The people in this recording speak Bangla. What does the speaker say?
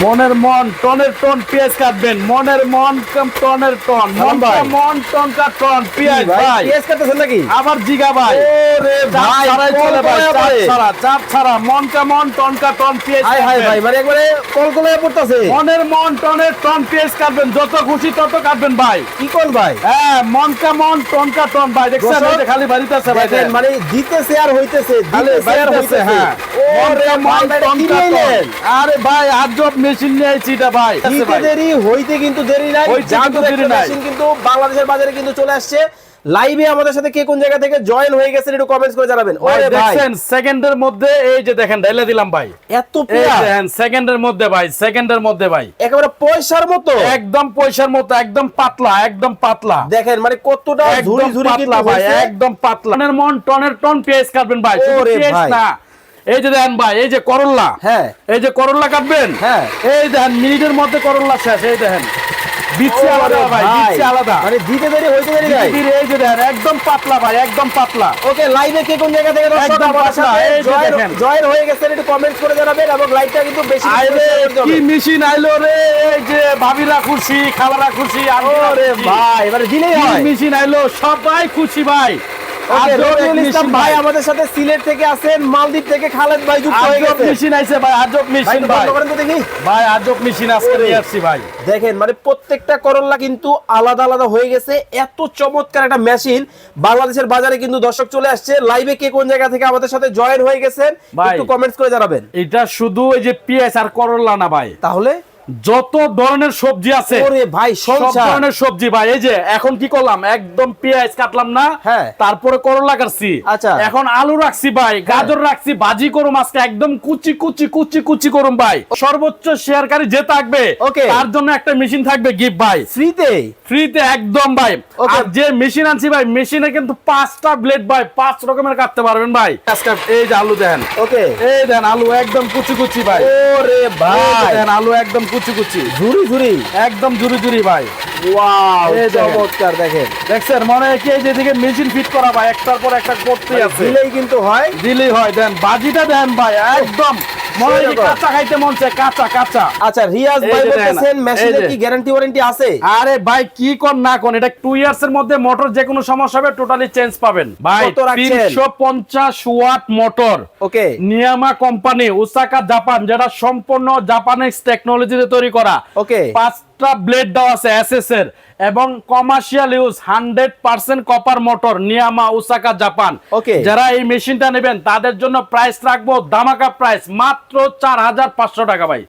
মনের মন টনের টন পেঁয়াজ কাটবেন। মনের মন টনের টন। মন ভাই। মন টন। কা টন পেঁয়াজ ভাই? পেঁয়াজ কাটতেছেন নাকি? আবার জিগা ভাই। ওরে ভাই, চলে ভাই কলকলায় চাপ পড়ে। ছাড়া চাপ ছাড়া। মন কা মন টন কা টন পেঁয়াজ হাই হাই ভাই মানে একবারে কলকলায় পড়তেছে। মনের মন টনের টন পেঁয়াজ কাটবেন। যত খুশি তত কাটবেন ভাই। কি কোন ভাই? হ্যাঁ মন কা মন টন কা টন ভাই। দেখছেন এই খালি বাড়িতে আছে ভাই মানে দিতেছে আর হইতেছে দিতেছে আর হইতেছে। হ্যাঁ। ওরে ভাই ভাই, এটা কি নিলেন? আরে ভাই আজব মেশিন নিয়ে আইছি এটা ভাই। দিতে দেরি হইতে কিন্তু দেরি নাই। জাদুর দেরি নাই। মেশিন কিন্তু বাংলাদেশের বাজারে কিন্তু চলে আসছে। লাইভে আমাদের সাথে কে কোন জায়গা থেকে জয়েন হয়ে গেছেন একটু কমেন্টস করে জানাবেন। ওরে ভাই। দেখছেন সেকেন্ডের মধ্যে এই যে দেখেন ঢেলে দিলাম ভাই। এত দেখেন সেকেন্ডের মধ্যে ভাই সেকেন্ডের মধ্যে ভাই। একেবারে পয়সার মতো। একদম পয়সার মতো একদম পাতলা একদম পাতলা। দেখেন মানে কতটা ঝুরি ঝুরি পাতলা ভাই একদম পাতলা। টনের মন টনের টন পেঁয়াজ কাটবেন ভাই শুধু পেঁয়াজ। না। এই যে দেখেন ভাই এই যে করল্লা। হ্যাঁ। এই যে করল্লা কাটবেন? হ্যাঁ। এই দেখেন মিনিটের মধ্যে করল্লা শেষ এই দেখেন বিচ্ছি আলাদা ভাই ভাই, বিচ্ছি আলাদা। মানে দিতে দেরি হইতে দেরি নাই ধীরে এই যে দেখেন একদম পাতলা ভাই একদম পাতলা। ওকে লাইভে কে কোন জায়গা থেকে দর্শক একদম পাতলা, এই যে দেখেন। জয়েন হয়ে গেছেন একটু কমেন্টস করে জানাবেন এবং লাইভটা কিন্তু বেশি আইলে কি মেশিন আইলো রে এই যে ভাবিরা খুশি খালারা খুশি ওরে ভাই এবারে দিলেই হয়। মেশিন আইলো সবাই খুশি ভাই। ওকে আজব রবিউল এক ইসলাম ভাই আমাদের সাথে সিলেট থেকে আছেন মালদ্বীপ থেকে খালেদ ভাই যুক্ত হয়ে গেছে। মেশিন আইছে ভাই আজব মেশিন ভাই করেন তো দেখি। ভাই আজব মেশিন আজকে নিয়ে আসছি ভাই। দেখেন মানে প্রত্যেকটা করল্লা কিন্তু আলাদা আলাদা হয়ে গেছে। এত চমৎকার একটা মেশিন বাংলাদেশের বাজারে কিন্তু দর্শক চলে আসছে। লাইভে কে কোন জায়গা থেকে আমাদের সাথে জয়েন হয়ে গেছেন। একটু কমেন্টস করে জানাবেন। এটা শুধু এই যে পিএস আর করল্লা না ভাই। তাহলে? যত ধরনের সবজি আছে ওরে ভাই সব ধরনের সবজি ভাই এই যে এখন কি করলাম? একদম পেঁয়াজ কাটলাম না হ্যাঁ। তারপরে করলা কাটছি। আচ্ছা। এখন আলু রাখছি ভাই গাজর রাখছি ভাজি করুম আজকে একদম কুচি কুচি কুচি কুচি করুম ভাই। সর্বোচ্চ শেয়ারকারী যে থাকবে. তার জন্য একটা মেশিন থাকবে গিফট ভাই। ফ্রিতে? ফ্রিতে একদম ভাই। আর যে মেশিন আনছি ভাই মেশিনে কিন্তু পাঁচটা ব্লেড ভাই পাঁচ রকমের কাটতে পারবেন ভাই। আজকে এই যে আলু দেন। ওকে। এই দেন আলু একদম কুচি কুচি ভাই। ওরে ভাই। দেন আলু একদম কুচি কুচি। ঝুরি ঝুরি একদম জুরি জুরি ভাই। ওয়াও চমৎকার দেখেন। দেখছেন মনে হয় কি এই যেদিকে মেশিন ফিট করা ভাই একটার পর একটা করতেই আছে। দিলেই কিন্তু হয়। দিলেই হয় দেন বাজিটা দেন ভাই একদম। মনে হয় কাঁচা খাইতে মন চায় কাঁচা কাঁচা। আচ্ছা রিয়াজ ভাই বলতেছেন মেশিনে কি গ্যারান্টি ওয়ারেন্টি আছে? আরে ভাই কি কোন না কোন এটা ইয়ার্স এর মধ্যে মোটর যে কোনো সমস্যা হবে টোটালি চেঞ্জ পাবেন। ভাই কত রাখছেন? তিনশো পঞ্চাশ ওয়াট মোটর ওকে। নিয়ামা কোম্পানি ওসাকা জাপান যেটা সম্পূর্ণ জাপানিজ টেকনোলজিতে তৈরি করা। ওকে। পাঁচটা ব্লেড দেওয়া আছে এস এর এবং commercial use hundred percent copper motor নিয়ামা Osaka Japan okay যারা এই মেশিনটা নেবেন তাদের জন্য প্রাইস রাখব দামাকা প্রাইস মাত্র চার হাজার পাঁচশো টাকা ভাই।